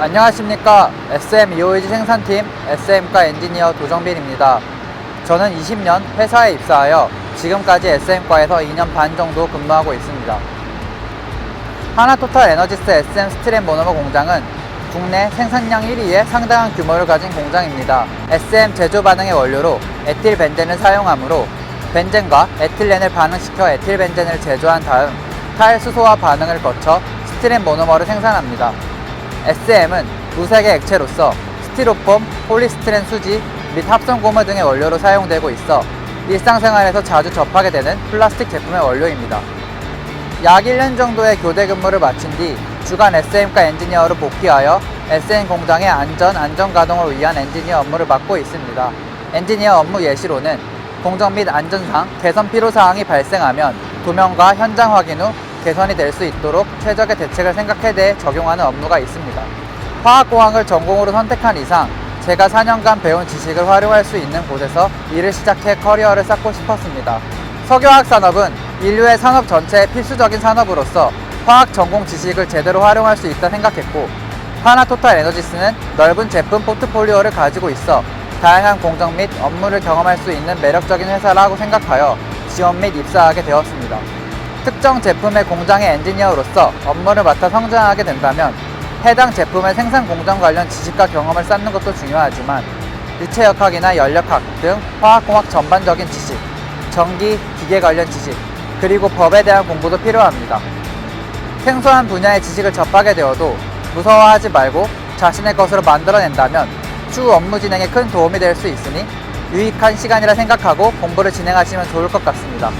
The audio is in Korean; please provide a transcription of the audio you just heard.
안녕하십니까. SM EOG 생산팀 SM과 엔지니어 도정빈입니다. 저는 20년 회사에 입사하여 지금까지 SM과에서 2년 반 정도 근무하고 있습니다. 하나토탈 에너지스 SM 스트랩 모노머 공장은 국내 생산량 1위의 상당한 규모를 가진 공장입니다. SM 제조 반응의 원료로 에틸 벤젠을 사용하므로 벤젠과 에틸렌을 반응시켜 에틸 벤젠을 제조한 다음 탈수소와 반응을 거쳐 스트랩 모노머를 생산합니다. SM은 무색의 액체로서 스티로폼, 폴리스티렌 수지 및 합성 고무 등의 원료로 사용되고 있어 일상생활에서 자주 접하게 되는 플라스틱 제품의 원료입니다. 약 1년 정도의 교대 근무를 마친 뒤 주간 SM과 엔지니어로 복귀하여 SM 공장의 안전, 안전 가동을 위한 엔지니어 업무를 맡고 있습니다. 엔지니어 업무 예시로는 공정 및 안전상 개선 필요 사항이 발생하면 도면과 현장 확인 후 개선이 될 수 있도록 최적의 대책을 생각해 적용하는 업무가 있습니다. 화학공학을 전공으로 선택한 이상 제가 4년간 배운 지식을 활용할 수 있는 곳에서 일을 시작해 커리어를 쌓고 싶었습니다. 석유화학 산업은 인류의 산업 전체의 필수적인 산업으로서 화학 전공 지식을 제대로 활용할 수 있다 생각했고 하나토탈 에너지스는 넓은 제품 포트폴리오를 가지고 있어 다양한 공정 및 업무를 경험할 수 있는 매력적인 회사라고 생각하여 지원 및 입사하게 되었습니다. 특정 제품의 공장의 엔지니어로서 업무를 맡아 성장하게 된다면 해당 제품의 생산 공정 관련 지식과 경험을 쌓는 것도 중요하지만 유체역학이나 연력학 등 화학공학 전반적인 지식, 전기, 기계 관련 지식, 그리고 법에 대한 공부도 필요합니다. 생소한 분야의 지식을 접하게 되어도 무서워하지 말고 자신의 것으로 만들어낸다면 추후 업무 진행에 큰 도움이 될 수 있으니 유익한 시간이라 생각하고 공부를 진행하시면 좋을 것 같습니다.